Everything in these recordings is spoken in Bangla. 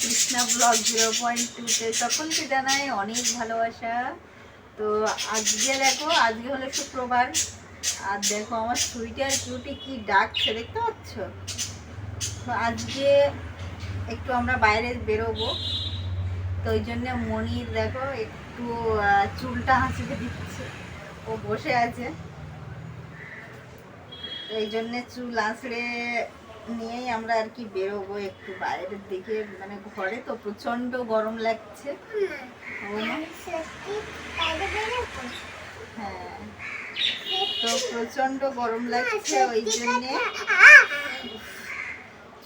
কৃষ্ণা ব্লগ জিরো পয়েন্ট টুতে। সকলকে জানাই অনেক ভালোবাসা। তো আজকে দেখো, আজকে হলো শুক্রবার। আর দেখো আমার সুইটার কিউটি কি ডাকছে, দেখতে পাচ্ছ? তো আজকে একটু আমরা বাইরে বেরোবো। তো ওই জন্য মনির দেখো একটু চুলটা হাসিতে দিচ্ছে। ও বসে আছে। এই জন্যে চুল আঁচড়ে নিয়েই আমরা আর কি বেরোবো একটু বাইরের দিকে। মানে ঘরে তো প্রচণ্ড গরম লাগছে। হ্যাঁ। তো প্রচণ্ড গরম লাগছে ওই জন্যে।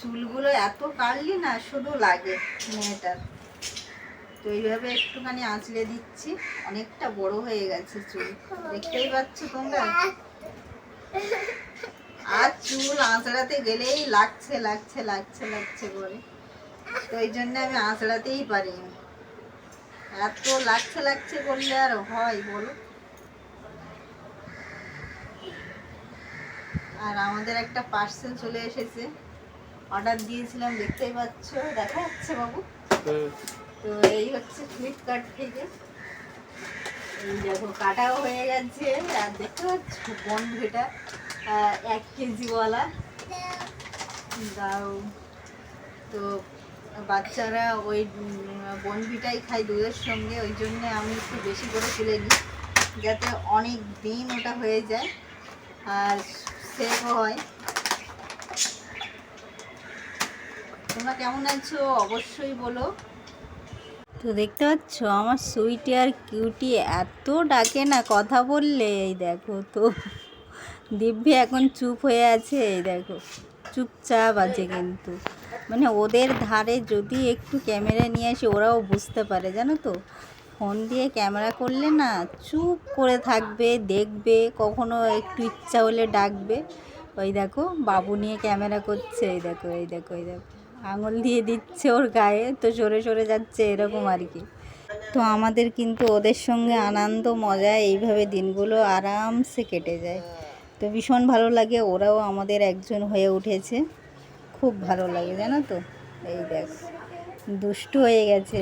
চুলগুলো এত কাটলি না শুধু লাগে মেয়েটার। তো এইভাবে একটুখানি আঁচড়ে দিচ্ছি। অনেকটা বড় হয়ে গেছে চুল। দেখতেই পাচ্ছ তোমরা? আর চুল আঁচড়াতে গেলেই লাগছে লাগছে লাগছে লাগছে করে। তো এই জন্য আমি আঁচড়াতেই পারি এত লাগছে লাগছে করলে আর হয় বলো? আর আমাদের একটা পার্সেল চলে এসেছে। অর্ডার দিয়েছিলাম, দেখতেই পাচ্ছ, দেখা যাচ্ছে বাবু। তো এই হচ্ছে ফ্লিপকার্ট থেকে। এই দেখো, কাটাও হয়ে গেছে। আর দেখতে পাচ্ছ বনভিটা এক কেজিওয়ালা। দাও। তো বাচ্চারা ওই বনভিটাই খায় দুধের সঙ্গে, ওই জন্য আমি একটু বেশি করে তুলে নিই, যাতে অনেক দিন ওটা হয়ে যায় আর সেভ হয়। তোমরা কেমন আছো? অবশ্যই বলো। তো দেখতে পাচ্ছ, আমার সুইটি আর কিউটি এত ডাকে না কথা বললে এই দেখো তো। দিব্যি এখন চুপ হয়ে আছে, এই দেখো। চুপচাপ আছে কিন্তু। মানে ওদের ধারে যদি একটু ক্যামেরা নিয়ে আসি, ওরাও বুঝতে পারে, জানো তো? ফোন দিয়ে ক্যামেরা করলে না চুপ করে থাকবে, দেখবে, কখনো একটু ইচ্ছা হলে ডাকবে। ওই দেখো, বাবু নিয়ে ক্যামেরা করছে, এই দেখো এই দেখো এই দেখো। আঙুল দিয়ে দিচ্ছে ওর গায়ে, তো সরে সরে যাচ্ছে, এরকম আর কি। তো আমাদের কিন্তু ওদের সঙ্গে আনন্দ, মজা, এইভাবে দিনগুলো আরামসে কেটে যায়। তো ভীষণ ভালো লাগে, ওরাও আমাদের একজন হয়ে উঠেছে। খুব ভালো লাগে, জানো তো? এই দেখ, দুষ্টু হয়ে গেছে।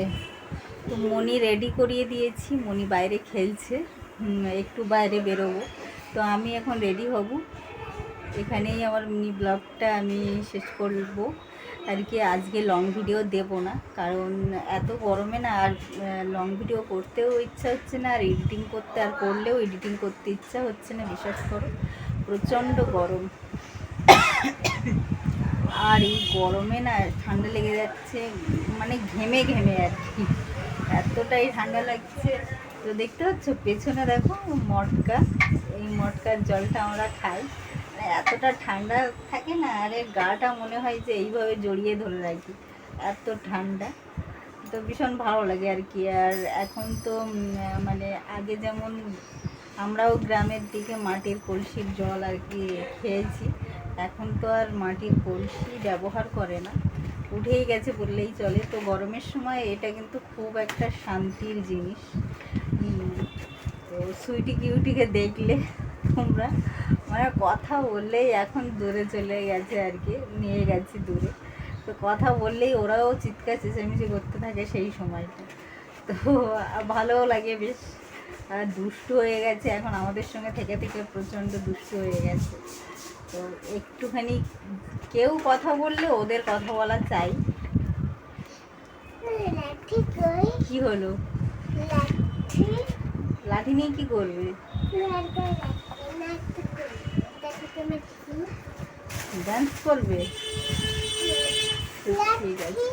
তো মনি রেডি করিয়ে দিয়েছি মনি বাইরে খেলছে একটু বাইরে বেরোবো। তো আমি এখন রেডি হব। এখানেই আমার মিনি ব্লগটা আমি শেষ করব। আর কি আজকে লং ভিডিও দেব না, কারণ এত গরমে না আর লং ভিডিও করতেও ইচ্ছা হচ্ছে না, আর এডিটিং করতে আর করলেও এডিটিং করতে ইচ্ছা হচ্ছে না, বিশ্বাস করো। প্রচণ্ড গরম। আর এই গরমে না ঠান্ডা লেগে যাচ্ছে মানে ঘেমে ঘেমে আর কি। এতটাই ঠান্ডা লাগছে। তো দেখতে পাচ্ছ, পেছনে দেখো মটকা। এই মটকার জলটা আমরা খাই। মানে এতটা ঠান্ডা থাকে না, আরে গাটা মনে হয় যে এইভাবে জড়িয়ে ধরে রাখি। এত ঠান্ডা। তো ভীষণ ভালো লাগে আর কি। আর এখন তো মানে আগে যেমন আমরাও গ্রামের দিকে মাটির কলসির জল আর কি খেয়েছি। এখন তো আর মাটির কলসি ব্যবহার করে না। উঠেই গেছে বললেই চলে। তো গরমের সময় এটা কিন্তু খুব একটা শান্তির জিনিস। তো সুইটি কিউটিকে দেখলে তোমরা। মানে কথা বললেই এখন দূরে চলে গেছে আর কি, নিয়ে গেছি দূরে। তো কথা বললেই ওরাও চিৎকার চেঁচামেচি করতে থাকে সেই সময়টা। তো ভালোও লাগে বেশ। আর দুষ্টু হয়ে গেছে এখন আমাদের সঙ্গে থেকে থেকে প্রচণ্ড দুষ্ট হয়ে গেছে। তো একটুখানি কেউ কথা বললে ওদের কথা বলা চাই। কি হলো? লাঠি? নিয়ে কি করবে? ডান্স করবে? ঠিক আছে।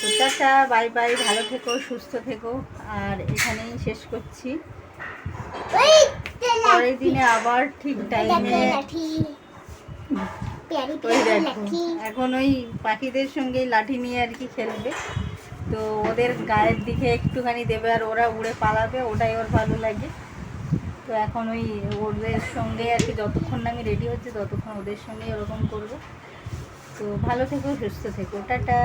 তো টাটা বাই বাই ভালো থেকো সুস্থ থেকো। আর এখানেই শেষ করছি। পরের দিনে আবার ঠিক টাইমে এখন ওই পাখিদের সঙ্গে লাঠি নিয়ে আর কি খেলবে। তো ওদের গায়ের দিকে একটুখানি দেবে আর ওরা উড়ে পালাবে, ওটাই ওর ভালো লাগে। তো এখন ওই ওদের সঙ্গে আর কি যতক্ষণ আমি রেডি হচ্ছে, ততক্ষণ ওদের সঙ্গেই ওরকম করব। তো ভালো থেকো, সুস্থ থেকো, টাটা।